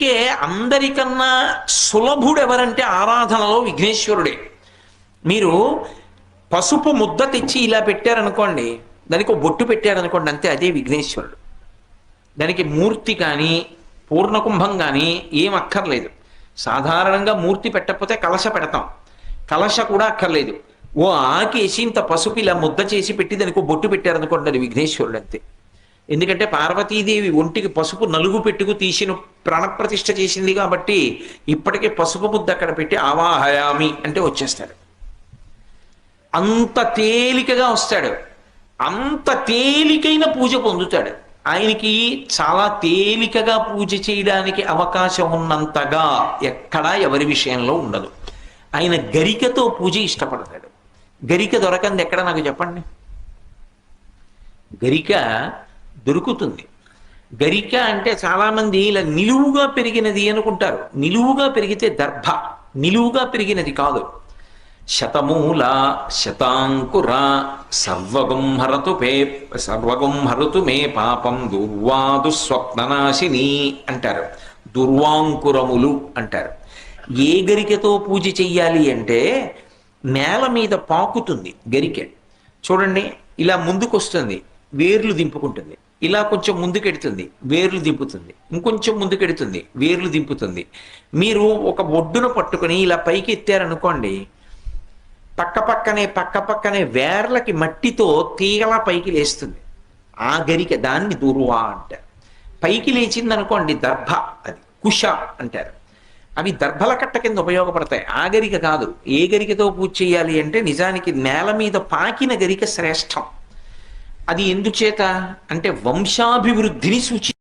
అందుకే అందరికన్నా సులభుడు ఎవరంటే ఆరాధనలో విఘ్నేశ్వరుడే. మీరు పసుపు ముద్ద తెచ్చి ఇలా పెట్టారనుకోండి దానికి బొట్టు పెట్టారనుకోండి అంతే అదే విఘ్నేశ్వరుడు. దానికి మూర్తి కానీ పూర్ణకుంభం కానీ ఏం అక్కర్లేదు. సాధారణంగా మూర్తి పెట్టకపోతే కలశ పెడతాం. కలశ కూడా అక్కర్లేదు. ఓ ఆకేసి ఇంత పసుపు ఇలా ముద్ద చేసి పెట్టి దానికి బొట్టు పెట్టారనుకోండి అది విఘ్నేశ్వరుడు అంతే. ఎందుకంటే పార్వతీదేవి ఒంటికి పసుపు నలుగు పెట్టుకు తీసిన ప్రాణప్రతిష్ఠ చేసింది కాబట్టి ఇప్పటికే పసుపు ముద్ద అక్కడ పెట్టి ఆవాహయామి అంటే వచ్చేస్తాడు. అంత తేలికగా వస్తాడు. అంత తేలికైన పూజ పొందుతాడు. ఆయనకి చాలా తేలికగా పూజ చేయడానికి అవకాశం ఉన్నంతగా ఎక్కడా ఎవరి విషయంలో ఉండదు. ఆయన గరికతో పూజ ఇష్టపడతాడు. గరిక దొరకంది ఎక్కడ నాకు చెప్పండి? గరిక దొరుకుతుంది. గరిక అంటే చాలామంది ఇలా నిలువుగా పెరిగినది అనుకుంటారు. నిలువుగా పెరిగితే దర్భ నిలువుగా పెరిగినది కాదు. శతమూల శతాంకుర సర్వగం హరతు పే సర్వగం హరతు మే పాపం దుర్వాదు స్వప్ననాశిని అంటారు. దుర్వాంకురములు అంటారు. ఏ గరికతో పూజ చెయ్యాలి అంటే నేల మీద పాకుతుంది గరికె. చూడండి ఇలా ముందుకొస్తుంది వేర్లు దింపుకుంటుంది. ఇలా కొంచెం ముందుకెడుతుంది వేర్లు దింపుతుంది. ఇంకొంచెం ముందుకెడుతుంది వేర్లు దింపుతుంది. మీరు ఒక ఒడ్డున పట్టుకొని ఇలా పైకి ఎత్తారనుకోండి పక్క పక్కనే పక్క పక్కనే వేర్లకి మట్టితో తీగలా పైకి లేస్తుంది. ఆ గరిక దాన్ని దుర్వా అంటారు. పైకి లేచింది అనుకోండి దర్భ అది కుష అంటారు. అవి దర్భల కట్ట కింద ఉపయోగపడతాయి. ఆ గరిక కాదు. ఏ గరికతో పూజ చేయాలి అంటే నిజానికి నేల మీద పాకిన గరిక శ్రేష్టం. అది ఎందుచేత? అంటే వంశాభివృద్ధిని సూచి